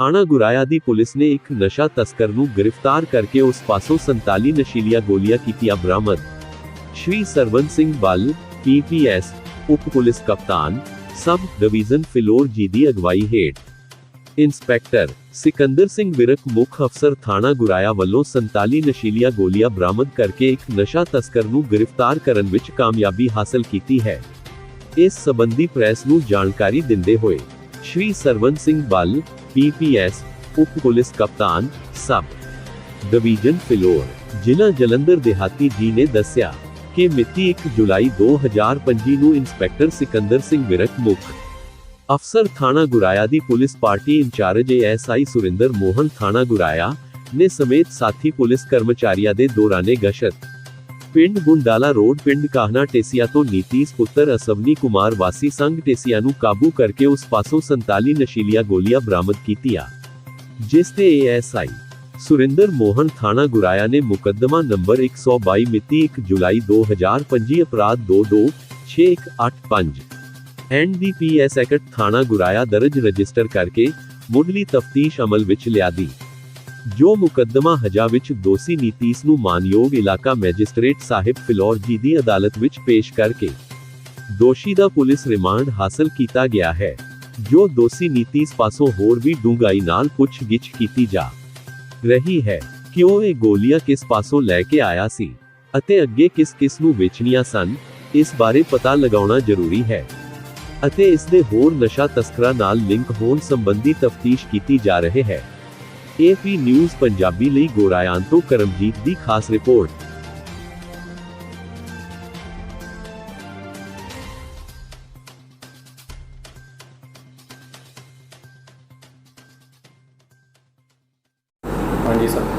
ਥਾਣਾ ਗੁਰਾਇਆ ਦੀ ਪੁਲਿਸ ਨੇ ਇੱਕ ਨਸ਼ਾ ਤਸਕਰ ਨੂੰ ਗ੍ਰਿਫਤਾਰ ਕਰਕੇ ਉਸ ਪਾਸੋਂ 47 ਨਸ਼ੀਲੀਆਂ ਗੋਲੀਆਂ ਕੀਤੀਆਂ ਬਰਾਮਦ। ਸ਼੍ਰੀ ਸਰਵਨ ਸਿੰਘ ਬੱਲ ਪੀਪੀਐਸ ਉਪ ਪੁਲਿਸ ਕਪਤਾਨ, ਸਬ ਡਿਵੀਜ਼ਨ ਫਿਲੌਰ ਜੀ ਦੀ ਅਗਵਾਈ ਹੇਠ। ਇੰਸਪੈਕਟਰ, ਸਿਕੰਦਰ ਸਿੰਘ ਵਿਰਕ ਮੁੱਖ ਅਫਸਰ ਥਾਣਾ ਗੁਰਾਇਆ ਵੱਲੋਂ 47 ਨਸ਼ੀਲੀਆਂ ਗੋਲੀਆਂ ਬਰਾਮਦ ਕਰਕੇ ਇੱਕ ਨਸ਼ਾ ਤਸਕਰ ਨੂੰ ਗ੍ਰਿਫਤਾਰ ਕਰਨ ਵਿੱਚ ਕਾਮਯਾਬੀ ਹਾਸਲ ਕੀਤੀ ਹੈ। ਇਸ ਸਬੰਧੀ ਪ੍ਰੈਸ ਨੂੰ ਜਾਣਕਾਰੀ ਦਿੰਦੇ ਹੋਏ, ਸ਼੍ਰੀ ਸਰਵਨ ਸਿੰਘ ਬੱਲ ਪੀਪੀਐਸ ਉਪ ਪੁਲਿਸ ਕਪਤਾਨ, ਸਬ ਡਿਵੀਜ਼ਨ ਫਿਲੌਰ, ਜ਼ਿਲ੍ਹਾ ਜਲੰਧਰ ਦਿਹਾਤੀ ਜੀ ਨੇ ਦੱਸਿਆ ਕਿ ਮਿਤੀ 1 ਜੁਲਾਈ 2025 ਨੂੰ ਇੰਸਪੈਕਟਰ ਸਿਕੰਦਰ ਸਿੰਘ ਵਿਰਕ ਮੁੱਖ ਅਫਸਰ ਥਾਣਾ ਗੁਰਾਇਆ ਦੀ police party incharge ASI Surinder Mohan ਥਾਣਾ ਗੁਰਾਇਆ ਨੇ ਸਮੇਤ ਸਾਥੀ ਪੁਲਿਸ ਕਰਮਚਾਰੀਆਂ ਦੇ ਦੌਰਾਨੇ ਗਸ਼ਤ ਪਿੰਡ ਗੁੰਡਾਲਾ ਰੋਡ, ਪਿੰਡ ਕਾਹਨਾ ਟੇਸੀਆ ਤੋਂ ਨੀਤੀਸ ਪੁੱਤਰ ਅਸਵਨੀ ਕੁਮਾਰ ਵਾਸੀ ਸੰਘ ਟੇਸੀਆ ਨੂੰ ਕਾਬੂ ਕਰਕੇ ਉਸ ਪਾਸੋਂ 47 ਨਸ਼ੀਲੀਆਂ ਗੋਲੀਆਂ ਬਰਾਮਦ ਕੀਤੀਆਂ, ਜਿਸ ਤੇ ਏਐਸਆਈ ਸੁਰਿੰਦਰ ਮੋਹਨ ਥਾਣਾ ਗੁਰਾਇਆ ਨੇ ਮੁਕੱਦਮਾ ਨੰਬਰ 122 ਮਿਤੀ 1 ਜੁਲਾਈ 2025 ਅਪਰਾਧ 226185 ਐਨਡੀਪੀਐਸ ਐਕਟ ਥਾਣਾ ਗੁਰਾਇਆ ਦਰਜ ਰਜਿਸਟਰ ਕਰਕੇ ਮੁੱਢਲੀ ਤਫਤੀਸ਼ ਅਮਲ ਵਿੱਚ ਲਿਆਦੀ ਜੋ ਮੁਕੱਦਮਾ ਹਜਾ ਵਿੱਚ ਦੋਸ਼ੀ ਨੀਤੀਸ ਨੂੰ ਮਾਨਯੋਗ ਇਲਾਕਾ ਮੈਜਿਸਟ੍ਰੇਟ ਸਾਹਿਬ ਫਿਲੌਰ ਜੀ ਦੀ ਅਦਾਲਤ ਵਿੱਚ ਪੇਸ਼ ਕਰਕੇ ਦੋਸ਼ੀ ਦਾ ਪੁਲਿਸ ਰਿਮਾਂਡ ਹਾਸਲ ਕੀਤਾ ਗਿਆ ਹੈ, ਜੋ ਦੋਸ਼ੀ ਨੀਤੀਸ ਪਾਸੋਂ ਹੋਰ ਵੀ ਡੂੰਘਾਈ ਨਾਲ ਪੁੱਛਗਿੱਛ ਕੀਤੀ ਜਾ ਰਹੀ ਹੈ ਕਿ ਉਹ ਇਹ ਗੋਲੀਆਂ ਕਿਸ ਪਾਸੋਂ ਲੈ ਕੇ ਆਇਆ ਸੀ ਅਤੇ ਅੱਗੇ ਕਿਸ ਕਿਸ ਨੂੰ ਵੇਚਣੀਆਂ ਸਨ, ਇਸ ਬਾਰੇ ਪਤਾ ਲਗਾਉਣਾ ਜ਼ਰੂਰੀ ਹੈ ਅਤੇ ਇਸ ਦੇ ਹੋਰ ਨਸ਼ਾ ਤਸਕਰਾਂ ਨਾਲ ਲਿੰਕ ਹੋਣ ਸੰਬੰਧੀ ਤਫਤੀਸ਼ ਕੀਤੀ ਜਾ ਰਹੀ ਹੈ। ਏਪੀ ਨਿਊਜ਼ ਪੰਜਾਬੀ ਲਈ ਗੋਰਾਇਆਂ ਤੋਂ ਕਰਮਜੀਤ ਦੀ ਖਾਸ ਰਿਪੋਰਟ। ਹਾਂਜੀ ਸਰ।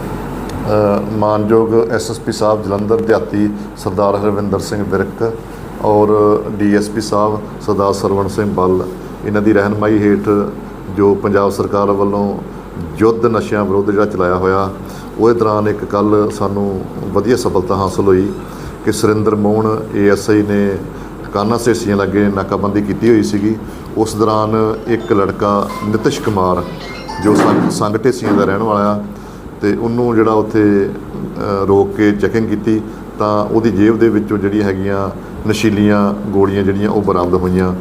ਮਾਨਯੋਗ ਐਸਐਸਪੀ ਸਾਹਿਬ ਜਲੰਧਰ ਦਿਹਾਤੀ ਸਰਦਾਰ ਹਰਵਿੰਦਰ ਸਿੰਘ ਵਿਰਕ ਔਰ ਡੀਐਸਪੀ ਸਾਹਿਬ ਸਰਦਾਰ ਸਰਵਣ ਸਿੰਘ ਬੱਲ ਇਹਨਾਂ ਦੀ ਰਹਿਨਮਾਈ ਹੇਠ ਜੋ ਪੰਜਾਬ ਸਰਕਾਰ ਵੱਲੋਂ ਯੁੱਧ ਨਸ਼ਿਆਂ ਵਿਰੁੱਧ ਜਿਹੜਾ ਚਲਾਇਆ ਹੋਇਆ, ਉਹਦੇ ਦੌਰਾਨ ਇੱਕ ਕੱਲ ਸਾਨੂੰ ਵਧੀਆ ਸਫਲਤਾ ਹਾਸਲ ਹੋਈ ਕਿ ਸੁਰਿੰਦਰ ਮੋਹਨ ਏਐਸਆਈ ਨੇ ਕਾਨਾ ਸੇਸੀਆਂ ਲੱਗੇ ਨਾਕਾਬੰਦੀ ਕੀਤੀ ਹੋਈ ਸੀਗੀ। ਉਸ ਦੌਰਾਨ ਇੱਕ ਲੜਕਾ ਨਿਤਿਸ਼ ਕੁਮਾਰ, ਜੋ ਸੰਗ ਢੇਸੀਆਂ ਦਾ ਰਹਿਣ ਵਾਲਾ ਆ, ਤੇ ਉਹਨੂੰ ਜਿਹੜਾ ਉੱਥੇ ਰੋਕ ਕੇ ਚੈਕਿੰਗ ਕੀਤੀ, ਤਾਂ ਉਹਦੀ ਜੇਬ ਦੇ ਵਿੱਚੋਂ ਜਿਹੜੀਆਂ ਹੈਗੀਆਂ ਨਸ਼ੀਲੀਆਂ ਗੋਲੀਆਂ ਜਿਹੜੀਆਂ ਉਹ ਬਰਾਮਦ ਹੋਈਆਂ।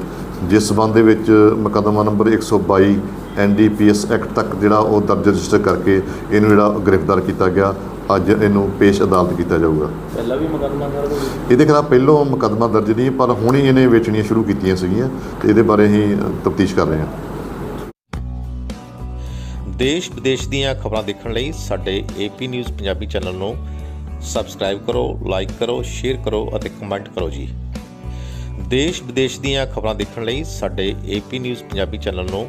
ਜਿਸ ਸਬੰਧ ਦੇ ਵਿੱਚ ਮੁਕੱਦਮਾ ਨੰਬਰ 122 ਐਨਡੀਪੀਐਸ ਐਕਟ ਤੱਕ ਜਿਹੜਾ ਉਹ ਦਰਜ ਰਜਿਸਟਰ ਕਰਕੇ ਇਹਨੂੰ ਜਿਹੜਾ ਗ੍ਰਿਫਤਾਰ ਕੀਤਾ ਗਿਆ ਅੱਜ ਇਹਨੂੰ ਪੇਸ਼ ਅਦਾਲਤ ਕੀਤਾ ਜਾਊਗਾ। ਪਹਿਲਾਂ ਵੀ ਮੁਕੱਦਮਾ ਕੋਈ ਇਹਦੇ ਖਿਲਾਫ ਪਹਿਲੋਂ ਮੁਕੱਦਮਾ ਦਰਜ ਨਹੀਂ ਪਰ ਹੁਣ ਹੀ ਇਹਨੇ ਵੇਚਣੀਆਂ ਸ਼ੁਰੂ ਕੀਤੀਆਂ ਸੀਗੀਆਂ ਤੇ ਇਹਦੇ ਬਾਰੇ ਹੀ ਤਫਤੀਸ਼ ਕਰ ਰਹੇ ਹਾਂ। ਦੇਸ਼ ਵਿਦੇਸ਼ ਦੀਆਂ ਖਬਰਾਂ ਦੇਖਣ ਲਈ ਸਾਡੇ ਏਪੀ ਨਿਊਜ਼ ਪੰਜਾਬੀ ਚੈਨਲ ਨੂੰ ਸਬਸਕ੍ਰਾਈਬ ਕਰੋ ਲਾਈਕ ਕਰੋ ਸ਼ੇਅਰ ਕਰੋ ਅਤੇ ਕਮੈਂਟ ਕਰੋ ਜੀ। ਦੇਸ਼ ਵਿਦੇਸ਼ ਦੀਆਂ ਖਬਰਾਂ ਦੇਖਣ ਲਈ ਸਾਡੇ ਏਪੀ ਨਿਊਜ਼ ਪੰਜਾਬੀ ਚੈਨਲ ਨੂੰ